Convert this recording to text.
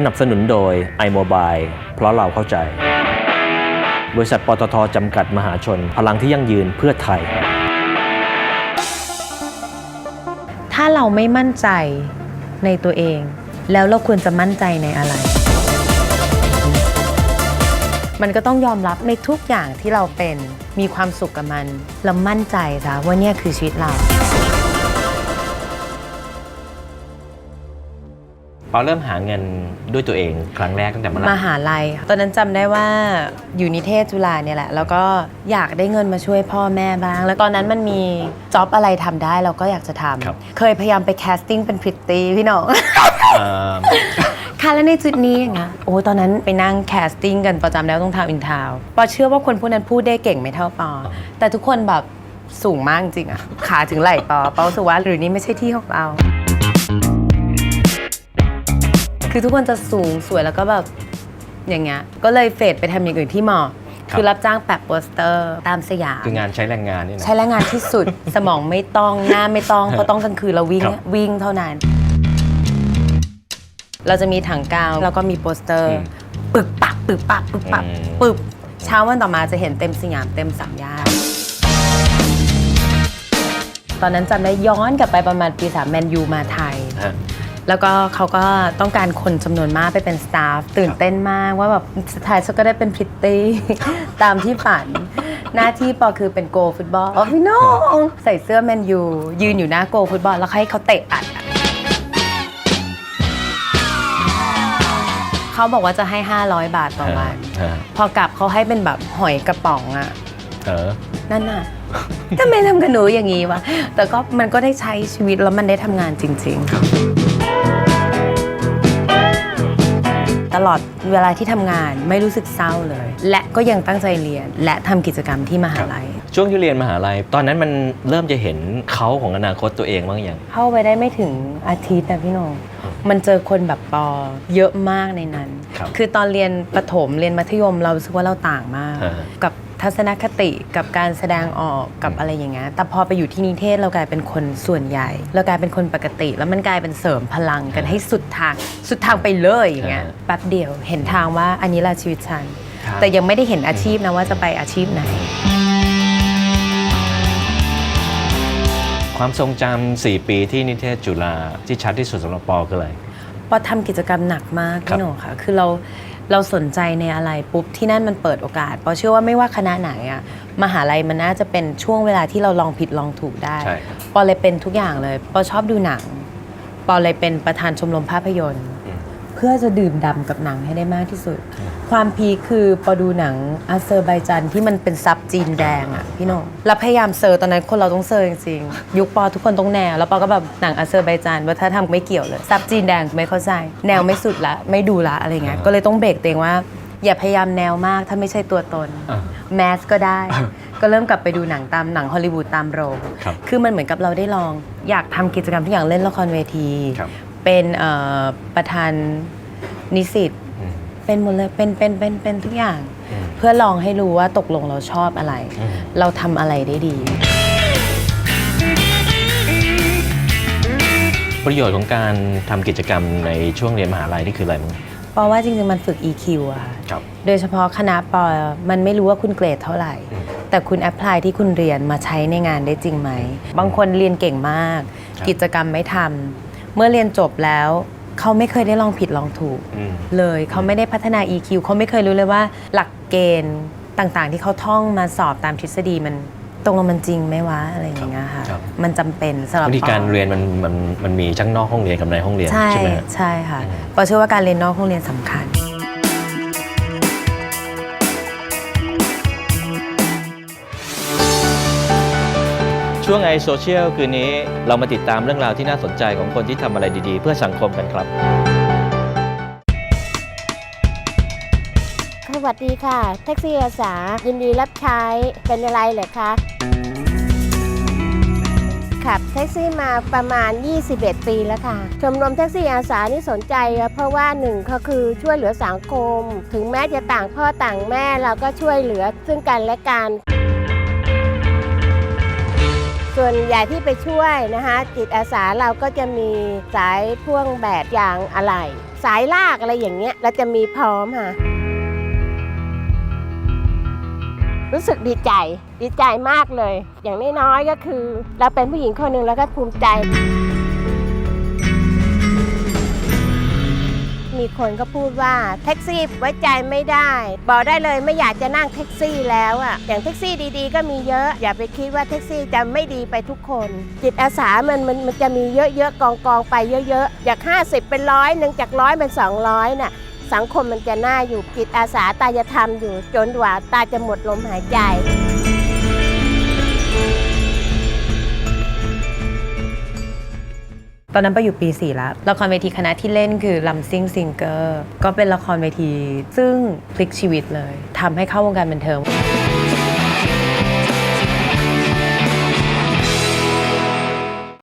สนับสนุนโดย iMobile เพราะเราเข้าใจ บริษัทปตทจำกัดมหาชน พลังที่ยั่งยืนเพื่อไทย ถ้าเราไม่มั่นใจในตัวเอง แล้วเราควรจะมั่นใจในอะไร มันก็ต้องยอมรับในทุกอย่างที่เราเป็นมีความสุขกับมัน แล้วมั่นใจซะว่าเนี่ยคือชีวิตเรา ปอเริ่มหาเงินด้วยตัวเองครั้งแรกตั้งแต่เมื่อไหร่มหาลัยค่ะตอนนั้นจำได้ว่าอยู่นิเทศจุฬาเนี่ยแหละ แล้วก็อยากได้เงินมาช่วยพ่อแม่บ้าง แล้วตอนนั้นมันมีจ็อบอะไรทำได้เราก็อยากจะทำครับ เคยพยายามไปแคสติ้งเป็นพริตตี้พี่น้อง เอ่อ ค่ะแล้วในจุดนี้อย่างเงี้ยโอ้ตอนนั้นไปนั่งแคสติ้งกันประจำแล้วต้องทำอินทาวปอเชื่อว่าคนพวกนั้นพูดได้เก่งไม่เท่าปอ แต่ทุกคนแบบสูงมากจริงอะขาถึงไหล่ปอปอรู้สึกว่าหรือนี่ไม่ใช่ที่ของเรา คือทุกคนจะสูงสวยแล้วก็แบบอย่างเงี้ยก็เลยเฟดไปทำอย่างอื่นที่เหมาะครับคือรับจ้างแปะโปสเตอร์ตามสยาม คืองานใช้แรงงานนี่นะ ใช้แรงงานที่สุด สมองไม่ต้องหน้าไม่ต้องเพราะต้องกลางคืนเราวิ่งครับวิ่งเท่านั้น เราจะมีถังกาวแล้วก็มีโปสเตอร์อืมปึกปักปึกปักปึกปักอืมปึบเช้าวันต่อมาจะเห็นเต็มสยามเต็มสามย่านตอนนั้นจำได้ย้อนกลับไปประมาณปีสามแมนยูมาไทยฮะ แล้วก็เขาก็ต้องการคนจำนวนมากไปเป็นสตาฟตื่นเต้นมากว่าแบบสุดท้ายฉันก็ได้เป็นพริตตี้ ตามที่ฝัน หน้าที่ปอคือเป็นโกฟุตบอลอ๋อพี่น้องใส่เสื้อแมนยูยืนอยู่หน้าโกฟุตบอล แล้วให้เขาเตะอัดอะเขาบอกว่าจะให้ 500 บาทต่อวันฮะพอกลับเขาให้เป็นแบบหอยกระป๋องอะเออนั่นน่ะทำไมทำกับหนูอย่างนี้วะ แต่ก็มันก็ได้ใช้ชีวิตแล้วมันได้ทำงานจริง ๆ ตลอดเวลาที่ทำงานไม่รู้สึกเศร้าเลย และก็ยังตั้งใจเรียน และทำกิจกรรมที่มหาลัย ช่วงที่เรียนมหาลัย ตอนนั้นมันเริ่มจะเห็นเขาของอนาคตตัวเองบ้างยังเข้าไปได้ไม่ถึงอาทิตย์นะพี่โหนงมันเจอคนแบบปอเยอะมากในนั้นครับคือตอนเรียนประถมเรียนมัธยมเรารู้สึกว่าเราต่างมากอ่ากับ ทัศนคติกับการแสดงออกกับอะไรอย่างเงี้ยแต่พอไปอยู่ที่นิเทศเรากลายเป็นคนส่วนใหญ่ เรากลายเป็นคนปกติ แล้วมันกลายเป็นเสริมพลังกันให้สุดทางสุดทางไปเลยอย่างเงี้ยแป๊บเดียวเห็นทางว่าอันนี้แหละชีวิตฉันครับแต่ยังไม่ได้เห็นอาชีพนะว่าจะไปอาชีพไหนความทรงจำ4 ปีที่นิเทศจุฬาที่ชัดที่สุดสำหรับปอคืออะไร ปอทำกิจกรรมหนักมากครับพี่หนูค่ะ คือเรา เราสนใจในอะไรปุ๊บที่นั่นมันเปิดโอกาสปอเชื่อว่าไม่ว่าคณะไหนอะมหาลัยมันน่าจะเป็นช่วงเวลาที่เราลองผิดลองถูกได้ใช่ ปอเลยเป็นทุกอย่างเลยปอชอบดูหนังปอเลยเป็นประธานชมรมภาพยนตร์อืม เพื่อจะดื่มด่ำกับหนังให้ได้มากที่สุด ความพีคคือปอดูหนังอาเซอร์ไบจันที่มันเป็นซับจีนแดงอะพี่โน้องแล้วพยายามเซอร์ตอนนั้นคนเราต้องเซอร์จริงๆยุคปอทุกคนต้องแนว แล้วปอก็แบบหนังอาเซอร์ไบจันวัฒนธรรมไม่เกี่ยวเลยซับจีนแดงไม่เข้าใจ แนวไม่สุดละไม่ดูละอะไรเงี้ยอ่าก็เลยต้องเบรกตัวเองว่า อย่าพยายามแนวมากถ้าไม่ใช่ตัวตนอ่าแมสก็ได้ก็เริ่มกลับไปดูหนังตามหนังฮอลลีวูดตามโรงครับคือมันเหมือนกับเราได้ลอง อยากทำกิจกรรมทุกอย่างเล่นละครเวทีครับ เป็นเอ่อประธานนิสิตอืมเป็นหมดเลยเป็นเป็นเป็นเป็นทุกอย่างอืมเพื่อลองให้รู้ว่าตกลงเราชอบอะไรอืมเราทำอะไรได้ดี ประโยชน์ของการทำกิจกรรมในช่วงเรียนมหาลัยนี่คืออะไรมั้งเพราะว่าจริงๆมันฝึก EQ อะค่ะครับโดยเฉพาะคณะปอมันไม่รู้ว่าคุณเกรดเท่าไหร่อืมแต่คุณแอพพลายที่คุณเรียนมาใช้ในงานได้จริงไหม บางคนเรียนเก่งมากครับกิจกรรมไม่ทำ เมื่อเรียนจบแล้ว เขาไม่เคยได้ลองผิดลองถูก อืม เลยเขาไม่ได้พัฒนา EQ เขาไม่เคยรู้เลยว่าหลักเกณฑ์ต่างๆ ที่เขาท่องมาสอบตามทฤษฎีมันตรงลงมันจริงไหมวะอะไรอย่างเงี้ยค่ะ ครับ มันจำเป็นสำหรับวิธีการปอ เรียนมันมันมันมีทั้งนอกห้องเรียนกับในห้องเรียนใช่ใช่ไหมฮะ ใช่ค่ะอืม ปอเชื่อว่าการเรียนนอกห้องเรียนสำคัญ ช่วงไอโซเชียลคืนนี้เรามาติดตามเรื่องราวที่น่าสนใจของคนที่ทำอะไรดีๆ เพื่อสังคมกันครับ สวัสดีค่ะ แท็กซี่อาสายินดีรับใช้เป็นอะไรเหรอคะขับแท็กซี่มาประมาณ 21 ปีแล้วค่ะชมรมแท็กซี่อาสานี่สนใจ เพราะว่าหนึ่งเขาคือช่วยเหลือสังคม ถึงแม้จะต่างพ่อต่างแม่เราก็ช่วยเหลือซึ่งกันและกัน ส่วนใหญ่ที่ไปช่วยนะคะจิตอาสาเราก็จะมีสายพ่วงแบบยางอะไร สายลากอะไรอย่างเงี้ยเราจะมีพร้อมค่ะ รู้สึกดีใจ ดีใจมากเลย อย่างน้อยๆก็คือ เราเป็นผู้หญิงคนหนึ่งแล้วก็ภูมิใจ มีคนก็พูดว่าแท็กซี่ไว้ใจไม่ได้ บอกได้เลยไม่อยากจะนั่งแท็กซี่แล้วอะ่ะอย่างแท็กซี่ดีๆ ก็มีเยอะ อย่าไปคิดว่าแท็กซี่จะไม่ดีไปทุกคน จิตอาสามันมันมันจะมีเยอะๆกองกองไปเยอะๆจาก50 เป็นร้อยหนึ่งจากร้อยเป็น 200น่ะสังคมมันจะน่าอยู่จิตอาสาตาจะทำอยู่จนกว่าตาจะหมดลมหายใจ ตอนนั้นไปอยู่ปี4แล้วละครเวทีคณะที่เล่นคือลำซิ่งซิงเกอร์ก็เป็นละครเวที ซึ่งพลิกชีวิตเลยทำให้เข้าวงการบันเทิง